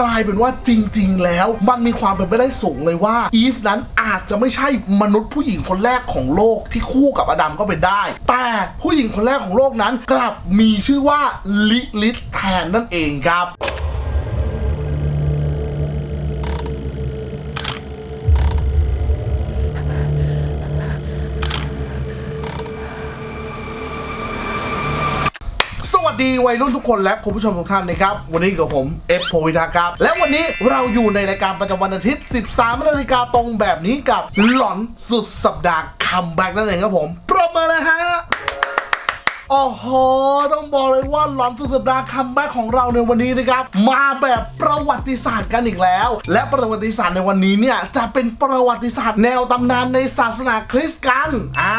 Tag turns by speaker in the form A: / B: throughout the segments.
A: กลายเป็นว่าจริง ๆ แล้วมันมีความเป็นไปได้สูงเลยว่าอีฟนั้นอาจจะไม่ใช่มนุษย์ผู้หญิงคนแรกของโลกที่คู่กับอดัมก็เป็นได้ แต่ผู้หญิงคนแรกของโลกนั้นกลับมีชื่อว่าลิลิทแทนนั่นเองครับ วัสดีวัยรุ่นทุกคนและคุณผู้ชมทุกท่านนะครับ วันนี้กับผมเอฟโพวิทาครับ และวันนี้เราอยู่ในรายการประจำวันอาทิตย์ 13นาฬิกาตรงแบบนี้กับหลอนสุดสัปดาห์คัมแบ็กนั่นเองครับผมปรบมือเลยฮะ โอ้โห ต้องบอกเลยว่าหลอนสุดสัปดาห์คัมแบ็กของเราในวันนี้นะครับ มาแบบประวัติศาสตร์กันอีกแล้ว และประวัติศาสตร์ในวันนี้เนี่ยจะเป็นประวัติศาสตร์แนวตำนานในศาสนาคริสต์กันอ่า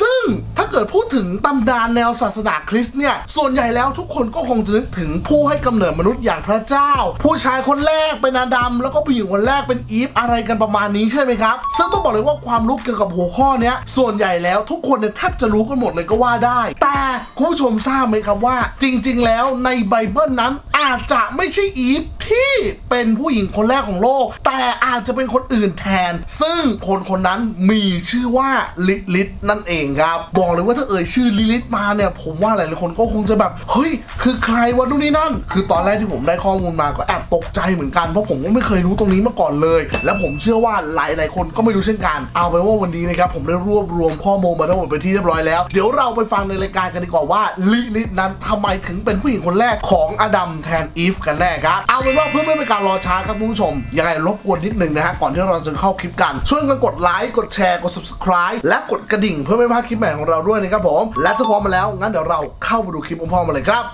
A: ซึ่งถ้าเกิดพูดถึงตำนานแนวศาสนาคริสต์เนี่ยส่วนใหญ่แล้วทุกคนก็คงจะนึกถึงผู้ให้กำเนิดมนุษย์อย่างพระเจ้า ผู้ชายคนแรกเป็นอาดัมแล้วก็ผู้หญิงคนแรกเป็นอีฟอะไรกันประมาณนี้ใช่ไหมครับซึ่งต้องบอกเลยว่าความรู้เกี่ยวกับหัวข้อเนี้ยส่วนใหญ่แล้วทุกคนเนี่ยแทบจะรู้กันหมดเลยก็ว่าได้แต่คุณผู้ชมทราบไหมครับว่า จริง ๆ แล้วในไบเบิลนั้นอาจจะไม่ใช่อีฟ ที่เป็นผู้หญิงคนแรกของโลก แต่อาจจะเป็นคนอื่นแทน ซึ่งคนคนนั้นมีชื่อว่าลิลิทนั่นเองครับ บอกเลยว่าถ้าเอ่ยชื่อลิลิทมาเนี่ย ผมว่าหลายๆคนก็คงจะแบบ เฮ้ย คือใครวะนู่นนี่นั่น คือตอนแรกที่ผมได้ข้อมูลมาก็แอบตกใจเหมือนกัน เพราะผมก็ไม่เคยรู้ตรงนี้มาก่อนเลย และผมเชื่อว่าหลายๆคนก็ไม่รู้เช่นกัน เอาไปว่าวันนี้นะครับผมได้รวบรวมข้อมูลมาทั้งหมดเป็นที่เรียบร้อยแล้ว เดี๋ยวเราไปฟังในรายการกันดีกว่าว่าลิลิทนั้นทำไมถึงเป็นผู้หญิงคนแรกของอดัมแทนอีฟกันแน่ครับเอาเป็นว่าเพื่อไม่เป็นการรอช้าครับคุณผู้ชมยังไงรบกวนนิดนึงนะฮะก่อนที่เราจะเข้าคลิปกัน ช่วยกันกดไลค์กดแชร์กด subscribe และกดกระดิ่งเพื่อไม่พลาดคลิปใหม่ของเราด้วยนะครับผม และถ้าพร้อมมาแล้วงั้นเดี๋ยวเราเข้าไปดูคลิปพร้อมๆกันเลยครับ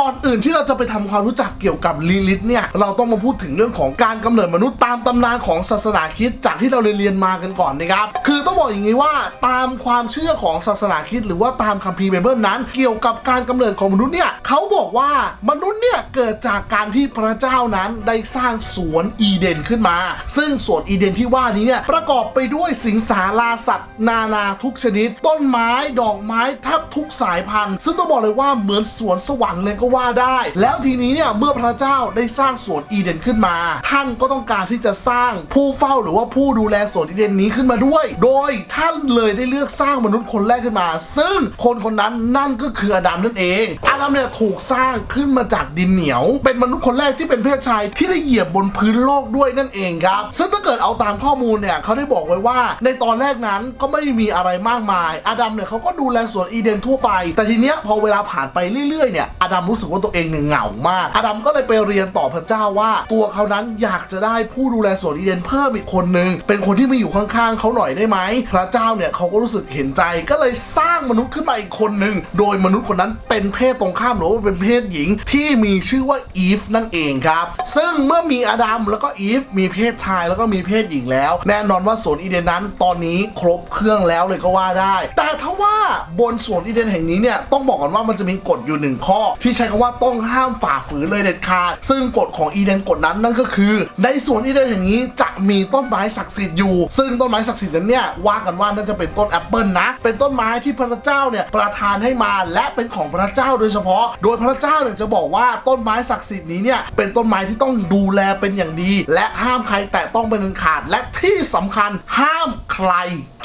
A: ก่อนอื่นที่เราจะไปทำความรู้จักเกี่ยวกับลิลิทเนี่ย เราต้องมาพูดถึงเรื่องของการกำเนิดมนุษย์ตามตำนานของศาสนาคริสต์จากที่เราเรียนมากันก่อนนะครับ คือต้องบอกอย่างนี้ว่าตามความเชื่อของศาสนาคริสต์หรือว่าตามคัมภีร์ไบเบิลนั้น เกี่ยวกับการกำเนิดของมนุษย์เนี่ยเขาบอกว่ามนุษย์เนี่ยเกิดจากการที่พระเจ้านั้นได้สร้างสวนอีเดนขึ้นมา ซึ่งสวนอีเดนที่ว่านี้เนี่ยประกอบไปด้วยสิงสาราสัตว์ นานาทุกชนิด ต้นไม้ดอกไม้แทบทุกสายพันธุ์ ซึ่งต้องบอกเลยว่าเหมือนสวนสวรรค์เลยก็ว่าได้ แล้วทีนี้เนี่ยเมื่อพระเจ้าได้สร้างสวนอีเดนขึ้นมา ท่านก็ต้องการที่จะสร้างผู้เฝ้าหรือว่าผู้ดูแลสวนอีเดนนี้ขึ้นมาด้วย โดยท่านเลยได้เลือกสร้างมนุษย์คนแรกขึ้นมา ซึ่งคนคนนั้นนั่นก็คืออดัมนั่นเอง อาดัมเนี่ยถูกสร้างขึ้นมาจากดินเหนียว เป็นมนุษย์คนแรกที่เป็นเพศชายที่ได้เหยียบบนพื้นโลกด้วยนั่นเองครับ ซึ่งถ้าเกิดเอาตามข้อมูลเนี่ยเขาได้บอกไว้ว่า ในตอนแรกนั้นก็ไม่ได้มีอะไรมากมาย อาดัมเนี่ยเขาก็ดูแลสวนอีเดนทั่วไป แต่ทีเนี้ยพอเวลาผ่านไปเรื่อยๆเนี่ยอาดัมรู้สึกว่าตัวเองเนี่ยเหงามาก อดัมก็เลยไปเรียนต่อพระเจ้าว่า ตัวเขานั้นอยากจะได้ผู้ดูแลสวนอีเดนเพิ่มอีกคนนึงเป็นคนที่มาอยู่ข้างๆเขาหน่อยได้ไหมพระเจ้าเนี่ยเขาก็รู้สึกเห็นใจก็เลยสร้างมนุษย์ขึ้นมาอีกคนหนึ่งโดยมนุษย์คนนั้นเป็นเพศตรงข้ามหรือว่าเป็นเพศหญิงที่มีชื่อว่าอีฟนั่นเองครับ ซึ่งเมื่อมีอดัมแล้วก็อีฟมีเพศชายแล้วก็มีเพศหญิงแล้ว แน่นอนว่าสวนอีเดนนั้นตอนนี้ครบเครื่องแล้วเลยก็ว่าได้ แต่ถ้าว่าบนสวนอีเดนแห่งนี้เนี่ยต้องบอกก่อนว่ามันจะมีกฎอยู่หนึ่งข้อที่ช้คำว่าต้องห้ามฝ่าฝืนเลยเด็ดขาด ซึ่งกฎของอีเดนกฎนั้นนั่นก็คือ ในสวนอีเดนแห่งนี้จ มีต้นไม้ศักดิ์สิทธิ์อยู่ ซึ่งต้นไม้ศักดิ์สิทธิ์นั้นเนี่ยว่ากันว่าน่าจะเป็นต้นแอปเปิลนะ เป็นต้นไม้ที่พระเจ้าเนี่ยประทานให้มาและเป็นของพระเจ้าโดยเฉพาะ โดยพระเจ้าเนี่ยจะบอกว่าต้นไม้ศักดิ์สิทธิ์นี้เนี่ยเป็นต้นไม้ที่ต้องดูแลเป็นอย่างดี และห้ามใครแตะต้องเป็นอันขาด และที่สำคัญห้ามใคร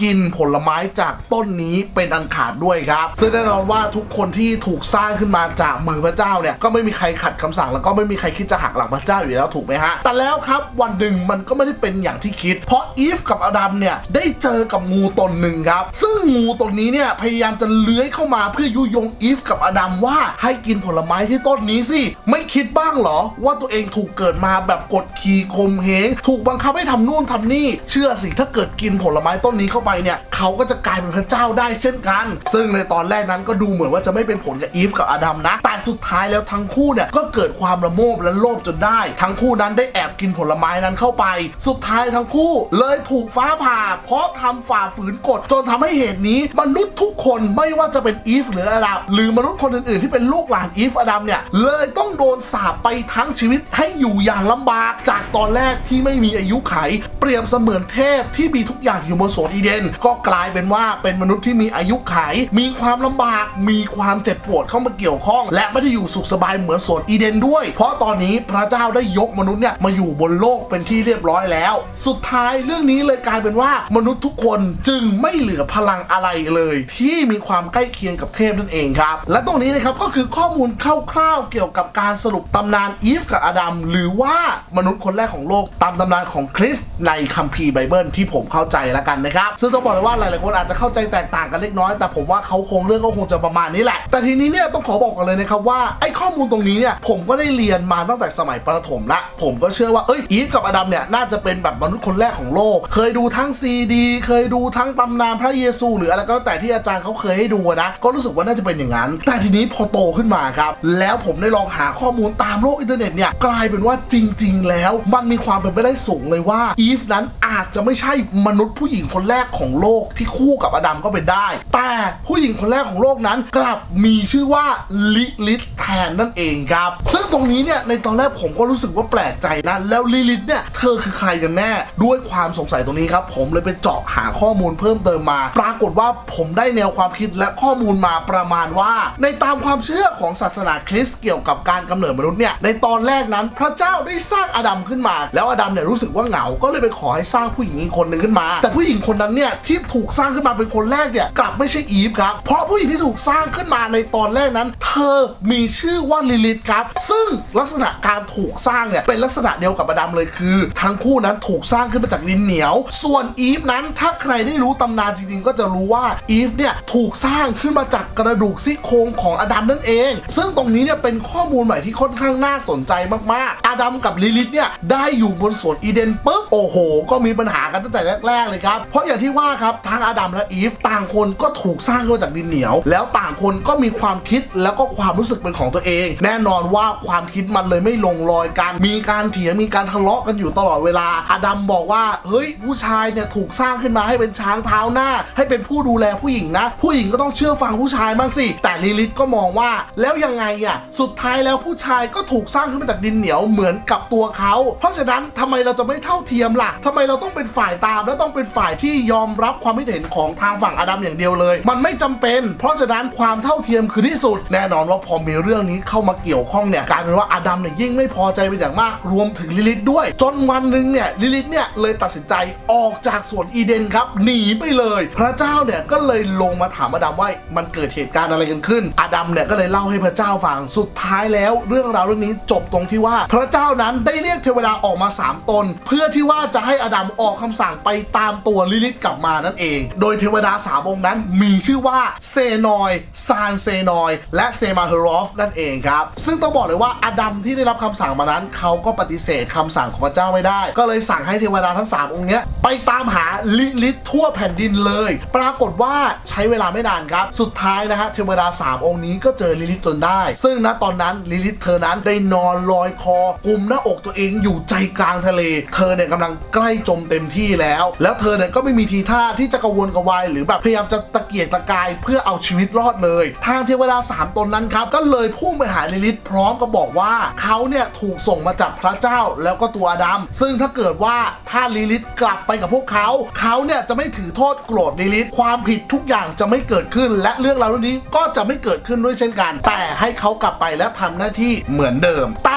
A: กินผลไม้จากต้นนี้เป็นอันขาดด้วยครับซึ่งแน่นอนว่าทุกคนที่ถูกสร้างขึ้นมาจากมือพระเจ้าเนี่ยก็ไม่มีใครขัดคำสั่งแล้วก็ไม่มีใครคิดจะหักหลังพระเจ้าอยู่แล้วถูกไหมฮะแต่แล้วครับวันหนึ่งมันก็ไม่ได้เป็นอย่างที่คิด เพราะอีฟกับอดัมเนี่ยได้เจอกับงูตนหนึ่งครับ ซึ่งงูตนนี้เนี่ยพยายามจะเลื้อยเข้ามาเพื่อยุยงอีฟกับอดัมว่าให้กินผลไม้ที่ต้นนี้สิ ไม่คิดบ้างเหรอ ว่าตัวเองถูกเกิดมาแบบกดขี่ข่มเหงถูกบังคับให้ทำนู่นทำนี่ เชื่อสิถ้าเกิดกินผลไม้ต้นนี้เข้าไปเนี่ยเขาก็จะกลายเป็นพระเจ้าได้เช่นกัน ซึ่งในตอนแรกนั้นก็ดูเหมือนว่าจะไม่เป็นผลกับอีฟกับอดัมนะ แต่สุดท้ายแล้วทั้งคู่เนี่ยก็เกิดความระโมบและโลภจนได้ ทั้งคู่นั้นได้แอบกินผลไม้นั้นเข้าไปสุดท้ายทั้งคู่ เลยถูกฟ้าผ่า เพราะทำฝ่าฝืนกฎจนทำให้เหตุนี้ มนุษย์ทุกคนไม่ว่าจะเป็นอีฟหรืออดัมหรือมนุษย์คนอื่นๆ ที่เป็นลูกหลานอีฟอดัมเนี่ย เลยต้องโดนสาปไปทั้งชีวิตให้อยู่อย่างลำบาก จากตอนแรกที่ไม่มีอายุไข เปรียบเสมือนเทพที่มีทุกอย่างอยู่บนสวนอีเดน ก็กลายเป็นว่าเป็นมนุษย์ที่มีอายุไข มีความลำบาก มีความเจ็บปวดเข้ามาเกี่ยวข้อง และไม่ได้อยู่สุขสบายเหมือนสวนอีเดนด้วย เพราะตอนนี้พระเจ้าได้ยกมนุษย์เนี่ยมาอยู่บนโลกเป็นที่เรียบร้อยแล้วสุดท้ายเรื่องนี้เลยกลายเป็นว่ามนุษย์ทุกคนจึงไม่เหลือพลังอะไรเลย ที่มีความใกล้เคียงกับเทพนั่นเองครับ และตรงนี้นะครับก็คือข้อมูลคร่าวๆเกี่ยวกับการสรุปตำนานอีฟกับอดัมหรือว่ามนุษย์คนแรกของโลกตามตำนานของคริสในคัมภีร์ไบเบิลที่ผมเข้าใจแล้วกันนะครับ ซึ่งต้องบอกเลยว่าหลายๆคนอาจจะเข้าใจแตกต่างกันเล็กน้อย แต่ผมว่าเขาคงเรื่องก็คงจะประมาณนี้แหละ แต่ทีนี้เนี่ยต้องขอบอกกันเลยนะครับว่าไอ้ข้อมูลตรงนี้เนี่ยผมก็ได้เรียนมาตั้งแต่สมัยประถมละผมก็เชื่อว่าเอ้ยอีฟกับอดัมเนี่ยน่าจะเเป็นแบบมนุษย์คนแรกของโลก เคยดูทั้งซีดี เคยดูทั้งตำนานพระเยซู หรืออะไรก็แล้วแต่ที่อาจารย์เขาเคยให้ดูนะ ก็รู้สึกว่าน่าจะเป็นอย่างนั้น แต่ทีนี้พอโตขึ้นมาครับ แล้วผมได้ลองหาข้อมูลตามโลกอินเทอร์เน็ตเนี่ย กลายเป็นว่าจริง ๆ แล้ว มันมีความเป็นไปได้สูงเลยว่าอีฟนั้นอาจจะไม่ใช่มนุษย์ผู้หญิงคนแรกของโลกที่คู่กับอดัมก็เป็นได้ แต่ผู้หญิงคนแรกของโลกนั้นกลับมีชื่อว่าลิลิทแทนนั่นเองครับ ซึ่งตรงนี้เนี่ยในตอนแรกผมก็รู้สึกว่าแปลกใจนะแล้วลิลิทเนี่ยเธอคือใครกันแน่ ด้วยความสงสัยตรงนี้ครับ ผมเลยไปเจาะหาข้อมูลเพิ่มเติมมา ปรากฏว่าผมได้แนวความคิดและข้อมูลมาประมาณว่า ในตามความเชื่อของศาสนาคริสต์เกี่ยวกับการกำเนิดมนุษย์เนี่ยในตอนแรกนั้นพระเจ้าได้สร้างอดัมขึ้นมา แล้วอดัมเนี่ยรู้สึกว่าเหงาก็เลยไปขอให้สร้างผู้หญิงอีกคนหนึ่งขึ้นมา แต่ผู้หญิงคนนั้นเนี่ยที่ถูกสร้างขึ้นมาเป็นคนแรกเนี่ยกลับไม่ใช่อีฟครับเพราะผู้หญิงที่ถูกสร้างขึ้นมาในตอนแรกนั้น เธอมีชื่อว่าลิลิตครับ ซึ่งลักษณะการถูกสร้างเนี่ยเป็นลักษณะเดียวกับอดัมเลยคือ ทั้งคู่นั้นถูกสร้างขึ้นมาจากดินเหนียว ส่วนอีฟนั้นถ้าใครได้รู้ตำนานจริงๆ ก็จะรู้ว่าอีฟเนี่ยถูกสร้างขึ้นมาจากกระดูกซี่โครงของอดัมนั่นเอง ซึ่งตรงนี้เนี่ยเป็นข้อมูลใหม่ที่ค่อนข้างน่าสนใจมากๆ อดัมกับลิลิตเนี่ยได้อยู่บนสวนอีเดนปุ๊บโอ้โห ก็มีปัญหากันตั้งแต่แรกๆเลยครับเพราะอย่างที่ว่าครับทั้งอดัมและอีฟต่างคนก็ถูกสร้างขึ้นมาจากดินเหนียว แล้วต่างคนก็มีความคิดแล้วก็ความรู้สึกเป็นของตัวเอง แน่นอนว่าความคิดมันเลยไม่ลงรอยกันมีการเถียงมีการทะเลาะกันอยู่ตลอดเวลาอดัมบอกว่า เฮ้ย ผู้ชายเนี่ยถูกสร้างขึ้นมาให้เป็นช้างเท้าหน้า ให้เป็นผู้ดูแลผู้หญิงนะ ผู้หญิงก็ต้องเชื่อฟังผู้ชายบ้างสิ แต่ลิลิตก็มองว่า แล้วยังไงอะ สุดท้ายแล้วผู้ชายก็ถูกสร้างขึ้นมาจากดินเหนียวเหมือนกับตัวเขา เพราะฉะนั้นทำไมเราจะไม่เท่าเทียมล่ะทำไมเราต้องเป็นฝ่ายตาม และต้องเป็นฝ่ายที่ยอมรับความคิดเห็นของทางฝั่งอดัมอย่างเดียวเลย มันไม่จำเป็น เพราะฉะนั้นความเท่าเทียมคือที่สุด แน่นอนว่าพอมีเรื่องนี้เข้ามาเกี่ยวข้องเนี่ยกลายเป็นว่าอดัมเนี่ยยิ่งไม่พอใจเป็นอย่างมากรวมถึงลิลิตด้วย จนวันหนึ่งเนี่ยลิลิตเนี่ยเลยตัดสินใจออกจากสวนอีเดนครับหนีไปเลย พระเจ้าเนี่ยก็เลยลงมาถามอดัมว่ามันเกิดเหตุการณ์อะไรกันขึ้นอดัมเนี่ยก็เลยเล่าให้พระเจ้าฟังสุดท้ายแล้วเรื่องราวเรื่องนี้จบตรงที่ว่า พระเจ้านั้นได้เรียกเทวดาออกมา 3 ตน เพื่อที่ว่าจะให้อดัมออกคำสั่งไปตามตัวลิลิตกลับมานั่นเอง โดยเทวดาสามองค์นั้นมีชื่อว่าเซนอยซานเซนอย และเซมาเฮรอฟนั่นเองครับ ซึ่งต้องบอกเลยว่าอดัมที่ได้รับคำสั่งมานั้นเขาก็ปฏิเสธคำสั่งของพระเจ้าไม่ได้ก็เลยสั่งให้เทวดาทั้ง 3 องค์เนี้ยไปตามหาลิลิตทั่วแผ่นดินเลย ปรากฏว่าใช้เวลาไม่นานครับ สุดท้ายนะฮะเทวดา 3 องค์นี้ก็เจอลิลิตจนได้ ซึ่งณตอนนั้นลิลิตเธอนั้นได้นอนลอยคอกุมหน้าอกตัวเองอยู่ใจกลางทะเล เธอเนี่ยกำลังใกล้จมเต็มที่แล้ว แล้วเธอเนี่ยก็ไม่มีทีท่าที่จะกระวนกระวายหรือแบบพยายามจะตะเกียกตะกายเพื่อเอาชีวิตรอดเลย ทางเทวดา 3 ตนนั้นครับก็เลยพุ่งไปหาลิลิตพร้อมกับบอกว่าเขาเนี่ยถูกส่งมาจากพระเจ้าแล้วก็ตัวอดัมซึ่งถ้าเกิดว่าถ้าลิลิตกลับไปกับพวกเขาเขาเนี่ยจะไม่ถือโทษโกรธลิลิตความผิดทุกอย่างจะไม่เกิดขึ้น และเรื่องราวเรื่องนี้ก็จะไม่เกิดขึ้นด้วยเช่นกัน แต่ให้เขากลับไปและทำหน้าที่เหมือนเดิมแต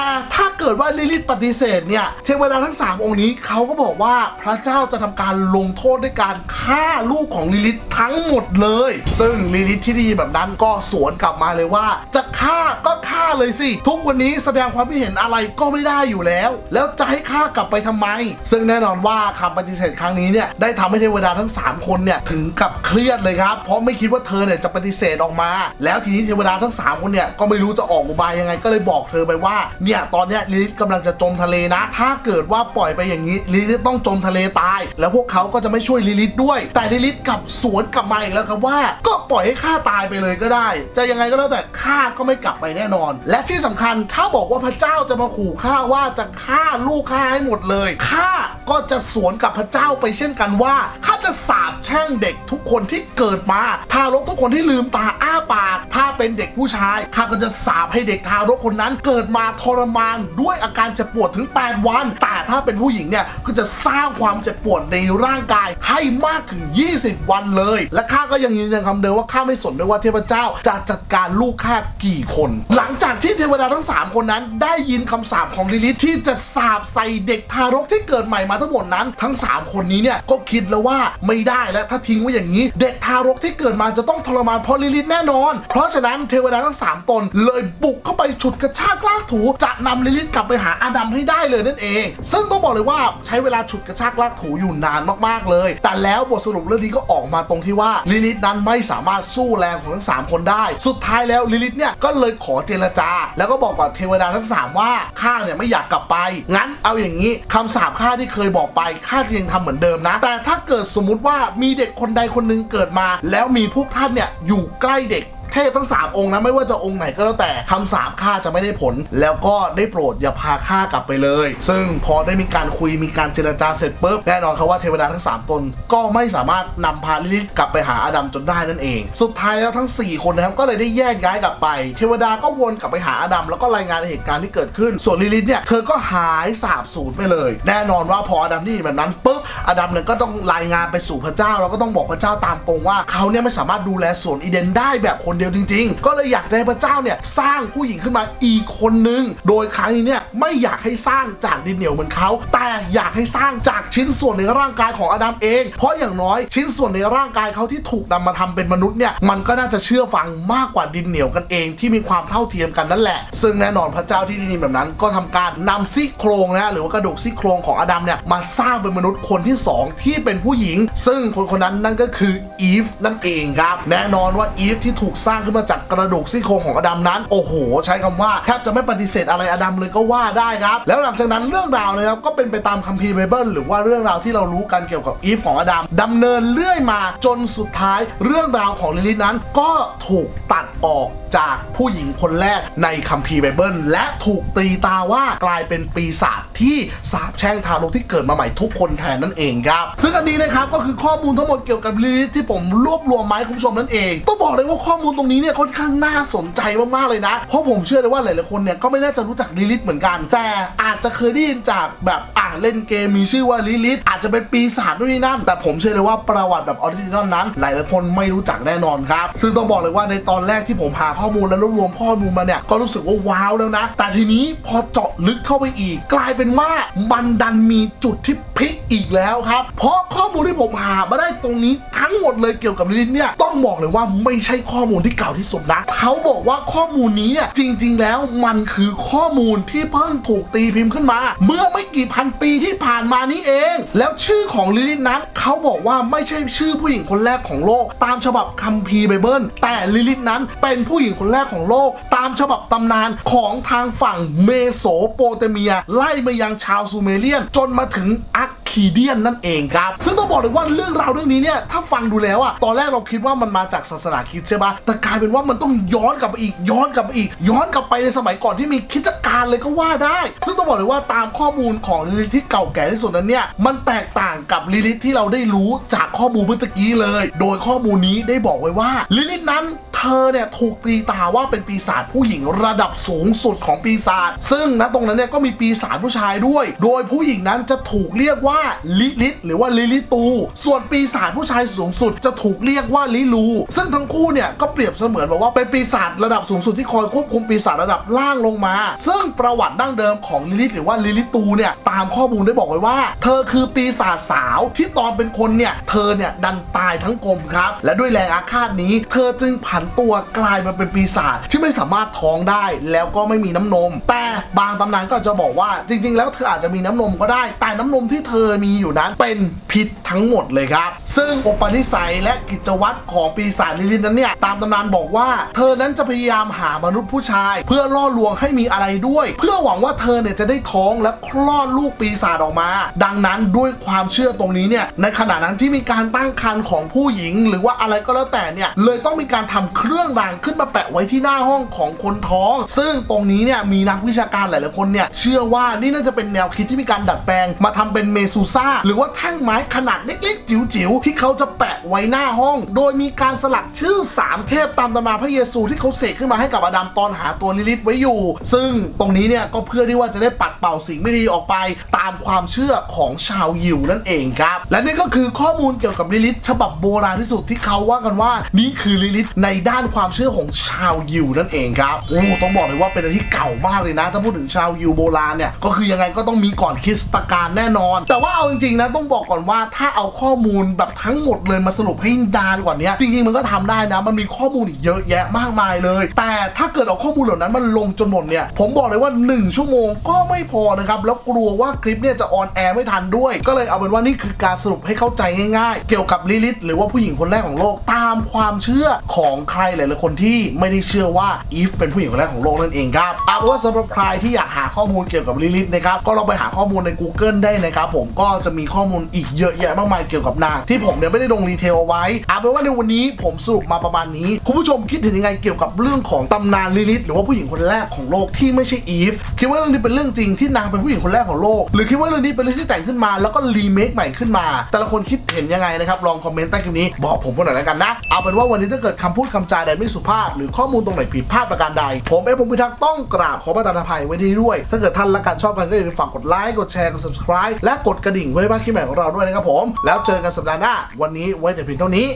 A: ่ถ้า เกิดว่าลิลิตปฏิเสธเนี่ย เทวดาทั้ง 3 องค์นี้เขาก็บอกว่าพระเจ้าจะทำการลงโทษด้วยการฆ่าลูกของลิลิตทั้งหมดเลย ซึ่งลิลิตที่ดีแบบนั้นก็สวนกลับมาเลยว่า จะฆ่าก็ฆ่าเลยสิ ทุกวันนี้แสดงความคิดเห็นอะไรก็ไม่ได้อยู่แล้ว แล้วจะให้ฆ่ากลับไปทำไม ซึ่งแน่นอนว่าคำปฏิเสธครั้งนี้เนี่ยได้ทำให้เทวดาทั้ง 3 คนเนี่ยถึงกับเครียดเลยครับ เพราะไม่คิดว่าเธอเนี่ยจะปฏิเสธออกมา แล้วทีนี้เทวดาทั้ง 3 คนเนี่ยก็ไม่รู้จะออกอุบายยังไง ก็เลยบอกเธอไปว่าเนี่ยตอนเนี้ยลิลิตกำลังจะจมทะเลนะ ถ้าเกิดว่าปล่อยไปอย่างนี้ลิลิตต้องจมทะเลตาย แล้วพวกเขาก็จะไม่ช่วยลิลิตด้วย แต่ลิลิตกลับสวนกลับมาอีกแล้วครับว่า ก็ปล่อยให้ข้าตายไปเลยก็ได้ จะยังไงก็แล้วแต่ข้าก็ไม่กลับไปแน่นอน และที่สำคัญถ้าบอกว่าพระเจ้าจะมาขู่ข้าว่าจะฆ่าลูกข้าให้หมดเลยข้าก็จะสวนกับพระเจ้าไปเช่นกันว่าข้าจะสาบแช่งเด็กทุกคนที่เกิดมาทารกทุกคนที่ลืมตาอ้าปากถ้าเป็นเด็กผู้ชายข้าก็จะสาบให้เด็กทารกคนนั้นเกิดมาทรมานด้วยอาการเจ็บปวดถึง 8 วัน แต่ถ้าเป็นผู้หญิงเนี่ยก็จะสร้างความเจ็บปวดในร่างกายให้มากถึง 20 วันเลย และข้าก็ยังยืนยันคำเดิมว่าข้าไม่สนด้วยว่าเทพเจ้าจะจัดการลูกข้ากี่คน หลังจากที่เทวดาทั้ง 3 คนนั้นได้ยินคำสาปของลิลิทที่จะสาบใส่เด็กทารกที่เกิดใหม่มาทั้งหมดนั้น ทั้ง 3 คนนี้เนี่ยก็คิดแล้วว่าไม่ได้แล้วถ้าทิ้งไว้อย่างนี้ เด็กทารกที่เกิดมาจะต้องทรมานเพราะลิลิทแน่นอน เพราะฉะนั้นเทวดาทั้ง 3 ตนเลยบุกเข้าไปฉุดกระชากลากถูจะนำลิลิทกลับไปหาอาดัมให้ได้เลยนั่นเอง ซึ่งต้องบอกเลยว่าใช้เวลาฉุดกระชากลากถูอยู่นานมากๆเลย แต่แล้วบทสรุปเรื่องนี้ก็ออกมาตรงที่ว่าลิลิทนั้นไม่สามารถสู้แรงของทั้ง 3 คนได้ สุดท้ายแล้วลิลิทเนี่ยก็เลยขอเจรจา แล้วก็บอกกับเทวดาทั้ง 3 ว่าข้าเนี่ยไม่อยากกลับไป งั้นเอาอย่างนี้คำสาปข้าที่เคยบอกไปข้าจะยังทำเหมือนเดิมนะ แต่ถ้าเกิดสมมุติว่ามีเด็กคนใดคนหนึ่งเกิดมา แล้วมีพวกท่านเนี่ยอยู่ใกล้เด็ก เทพทั้ง 3 องค์นะไม่ว่าจะองค์ไหนก็แล้วแต่คำสาปข้าจะไม่ได้ผล แล้วก็ได้โปรดอย่าพาข้ากลับไปเลย ซึ่งพอได้มีการคุยมีการเจรจาเสร็จปุ๊บแน่นอนครับว่าเทวดาทั้ง 3 ตน ก็ไม่สามารถนำพาลิลิตกลับไปหาอาดัมจนได้นั่นเอง สุดท้ายแล้วทั้ง 4 คนนะครับก็เลยได้แยกย้ายกลับไป เทวดาก็วนกลับไปหาอาดัมแล้วก็รายงานเหตุการณ์ที่เกิดขึ้น ส่วนลิลิตเนี่ยเธอก็หายสาบสูญไปเลย แน่นอนว่าพออาดัมได้ยินแบบนั้นปุ๊บอาดัมเนี่ยก็ต้องรายงานไปสู่พระเจ้าแล้วก็ต้องบอกพระเจ้าตามตรงว่าเขาเนี่ยไม่สามารถดูแลสวนอีเดนได้แบบคนเดียวจริง ๆ ก็เลยอยากจะให้พระเจ้าเนี่ยสร้างผู้หญิงขึ้นมาอีกคนนึง โดยครั้งนี้เนี่ยไม่อยากให้สร้างจากดินเหนียวเหมือนเขา แต่อยากให้สร้างจากชิ้นส่วนในร่างกายของอาดัมเอง เพราะอย่างน้อยชิ้นส่วนในร่างกายเขาที่ถูกนำมาทำเป็นมนุษย์เนี่ยมันก็น่าจะเชื่อฟังมากกว่าดินเหนียวกันเองที่มีความเท่าเทียมกันนั่นแหละ ซึ่งแน่นอนพระเจ้าที่ด้ยินแบบนั้น ก็ทำการนำซี่โครงนะหรือว่ากระดูกซี่โครงของอาดัมเนี่ยมาสร้างเป็นมนุษย์คนที่สองที่เป็นผู้หญิง ซึ่งคนคนนั้นนั่นก็คืออีฟนั่นเองครับแน่นอนว่าอีฟที่ถูกสร้างขึ้นมาจากกระดูกซี่โครงของอดัมนั้น โอ้โห ใช้คำว่าแทบจะไม่ปฏิเสธอะไรอดัมเลยก็ว่าได้ครับ แล้วหลังจากนั้นเรื่องราวนะครับก็เป็นไปตามคัมภีร์ไบเบิลหรือว่าเรื่องราวที่เรารู้กันเกี่ยวกับอีฟของอดัมดำเนินเรื่อยมาจนสุดท้ายเรื่องราวของลิลิตนั้น ก็ถูกตัดออกจากผู้หญิงคนแรกในคัมภีร์ไบเบิลและถูกตีตาว่ากลายเป็นปีศาจที่สาปแช่งทารกที่เกิดมาใหม่ทุกคนแทนนั่นเองครับ ซึ่งอันนี้นะครับก็คือข้อมูลทั้งหมดเกี่ยวกับลิลิตที่ผมรวบรวมมาให้คุณผู้ชมนั่นเองต้องบอกเลยว่าข้อมูลตรงนี้เนี่ยค่อนข้างน่าสนใจมากๆเลยนะ เพราะผมเชื่อเลยว่าหลายๆคนเนี่ยก็ไม่น่าจะรู้จักลิลิตเหมือนกัน แต่อาจจะเคยได้ยินจากแบบอ่าเล่นเกมมีชื่อว่าลิลิตอาจจะเป็นปีศาจนู่นนี่นั่น แต่ผมเชื่อเลยว่าประวัติแบบออริจินอลนั้น หลายๆคนไม่รู้จักแน่นอนครับ ซึ่งต้องบอกเลยว่าในตอนแรกที่ผมหาข้อมูลและรวบรวมข้อมูลมาเนี่ยก็รู้สึกว่าว้าวแล้วนะ แต่ทีนี้พอเจาะลึกเข้าไปอีก กลายเป็นว่ามันดันมีจุดที่พลิกอีกแล้วครับ เพราะข้อมูลที่ผมหามาได้ตรงนี้ทั้งหมดเลยเกี่ยวกับลิลิตเนี่ยต้องบอกเลยว่าไม่ใช่ข้อมูลที่เก่าที่สุดนะเขาบอกว่าข้อมูลนี้จริง ๆ แล้วมันคือข้อมูลที่เพิ่งถูกตีพิมพ์ขึ้นมา เมื่อไม่กี่พันปีที่ผ่านมานี้เอง แล้วชื่อของลิลิตนั้นเขาบอกว่าไม่ใช่ชื่อผู้หญิงคนแรกของโลก ตามฉบับคัมภีร์ไบเบิลแต่ลิลิตนั้นเป็นผู้หญิงคนแรกของโลก ตามฉบับตำนานของทางฝั่งเมโสโปเตเมีย ไล่มายังชาวซูเมเรียน จนมาถึงอัก คีเดียนนั่นเองครับ ซึ่งต้องบอกเลยว่าเรื่องราวเรื่องนี้เนี่ยถ้าฟังดูแล้วอะตอนแรกเราคิดว่ามันมาจากศาสนาคริสต์ใช่ปะแต่กลายเป็นว่ามันต้องย้อนกลับไปอีกย้อนกลับไปอีก ย้อนกลับไปในสมัยก่อนที่มีคิดการเลยก็ว่าได้ ซึ่งต้องบอกเลยว่าตามข้อมูลของลิลิที่เก่าแก่ที่สุดนั้นเนี่ยมันแตกต่างกับลิลิทที่เราได้รู้จากข้อมูลเมื่อกี้เลย โดยข้อมูลนี้ได้บอกไว้ว่าลิลินั้น ธอเนี่ยถูกตีตาว่าเป็นปีศาจผู้หญิงระดับสูงสุดของปีศาจซึ่งณตรงนั้นเนี่ยก็มีปีศาจผู้ชายด้วย โดยผู้หญิงนั้นจะถูกเรียกว่าลิลิตหรือว่าลิลิตู ส่วนปีศาจผู้ชายสูงสุดจะถูกเรียกว่าลิลู ซึ่งทั้งคู่เนี่ยก็เปรียบเสมือนแบบว่าเป็นปีศาจระดับสูงสุดที่คอยควบคุมปีศาจระดับล่างลงมา ซึ่งประวัติดั้งเดิมของลิลิตหรือว่าลิลิตูเนี่ยตามข้อมูลได้บอกไว้ว่า เธอคือปีศาจสาวที่ตอนเป็นคนเนี่ยเธอเนี่ยดันตายทั้งกลมครับ และด้วยแรงอาฆาตนี้ เธอจึงผันตัวกลายมาเป็นปีศาจที่ไม่สามารถท้องได้แล้วก็ไม่มีน้ำนม แต่บางตำนานก็จะบอกว่าจริง ๆ แล้วเธออาจจะมีน้ำนมก็ได้ แต่น้ำนมที่เธอมีอยู่นั้นเป็นพิษทั้งหมดเลยครับ ซึ่งอุปนิสัยและกิจวัตรของปีศาจลิลินนั้นเนี่ยตามตำนานบอกว่า เธอนั้นจะพยายามหามนุษย์ผู้ชาย เพื่อล่อลวงให้มีอะไรด้วย เพื่อหวังว่าเธอเนี่ยจะได้ท้องและคลอดลูกปีศาจออกมา ดังนั้นด้วยความเชื่อตรงนี้เนี่ยในขณะนั้นที่มีการตั้งครรภ์ของผู้หญิง หรือว่าอะไรก็แล้วแต่เนี่ยเลยต้องมีการทำเครื่องรางขึ้นมาแปะไว้ที่หน้าห้องของคนท้อง ซึ่งตรงนี้เนี่ยมีนักวิชาการหลายๆคนเนี่ยเชื่อว่านี่น่าจะเป็นแนวคิดที่มีการดัดแปลง มาทำเป็นเมซูซ่าหรือว่าแท่งไม้ขนาดเล็กๆ จิ๋วๆ ที่เขาจะแปะไว้หน้าห้อง โดยมีการสลักชื่อ 3 เทพตามตำราพระเยซูที่เขาเสกขึ้นมาให้กับอาดัมตอนหาตัวลิลิตไว้อยู่ ซึ่งตรงนี้เนี่ยก็เพื่อที่ว่าจะได้ปัดเป่าสิ่งไม่ดีออกไป ตามความเชื่อของชาวยิวนั่นเองครับ และนี่ก็คือข้อมูลเกี่ยวกับลิลิตฉบับโบราณที่สุดที่เขาว่ากันว่า นี่คือลิลิตในด้านความเชื่อของชาวยิวนั่นเองครับโอ้ต้องบอกเลยว่าเป็นอะไรที่เก่ามากเลยนะ ถ้าพูดถึงชาวยิวโบราณเนี่ยก็คือยังไงก็ต้องมีก่อนคริสตกาลแน่นอน แต่ว่าเอาจริงๆนะต้องบอกก่อนว่าถ้าเอาข้อมูลแบบทั้งหมดเลยมาสรุปให้ดานกว่านี้จริงๆมันก็ทำได้นะ มันมีข้อมูลอีกเยอะแยะมากมายเลย แต่ถ้าเกิดเอาข้อมูลเหล่านั้นมันลงจนหมดเนี่ยผมบอกเลยว่า 1 ชั่วโมงก็ไม่พอนะครับแล้วกลัวว่าคลิปเนี่ยจะออนแอร์ไม่ทันด้วย ก็เลยเอาเป็นว่านี่คือการสรุปให้เข้าใจง่ายๆ เกี่ยวกับลิลิตหรือว่าผู้หญิงคนแรกของโลกตามความเชื่อของใครหลายๆคนที่ไม่ได้เชื่อว่าอีฟเป็นผู้หญิงคนแรกของโลกนั่นเองครับเอาเป็นว่าสำหรับใครที่อยากหาข้อมูลเกี่ยวกับลิลิตนะครับก็ลองไปหาข้อมูลใน Google ได้นะครับผมก็จะมีข้อมูลอีกเยอะแยะมากมายเกี่ยวกับนางที่ผมเนี่ยไม่ได้ลงดีเทลเอาไว้เอาเป็นว่าในวันนี้ผมสรุปมาประมาณนี้ คุณผู้ชมคิดเห็นยังไงเกี่ยวกับเรื่องของตำนานลิลิตหรือว่าผู้หญิงคนแรกของโลกที่ไม่ใช่อีฟคิดว่าเรื่องนี้เป็นเรื่องจริงที่นางเป็นผู้หญิงคนแรกของโลก หรือคิดว่าเรื่องนี้เป็นเรื่องที่แต่งขึ้นมาแล้วก็รีเมคใหม่ขึ้นมา แต่ละคนคิดเห็นยังไงนะครับลองคอมเมนต์ใต้คลิปนี้บอกผมกันหน่อยแล้วกันนะเอาเป็นว่าวันนี้ถ้าเกิดคำพูดคำจาใดไม่สุภาพ หรือข้อมูลตรงไหนผิดพลาดประการใด ผมเอฟผมพิทักษ์ต้องกราบขอประทานอภัยไว้ที่ด้วย ถ้าเกิดท่านละกกันชอบกันก็อย่าลืมฝากกดไลค์กดแชร์กด subscribe และกดกระดิ่งเพื่อให้าดคลิปใหม่ของเราด้วยนะครับผม แล้วเจอกันสัปดาห์หน้าวันนี้ไว้แต่เพียงเท่านี้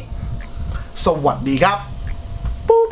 A: สวัสดีครับปุ๊บ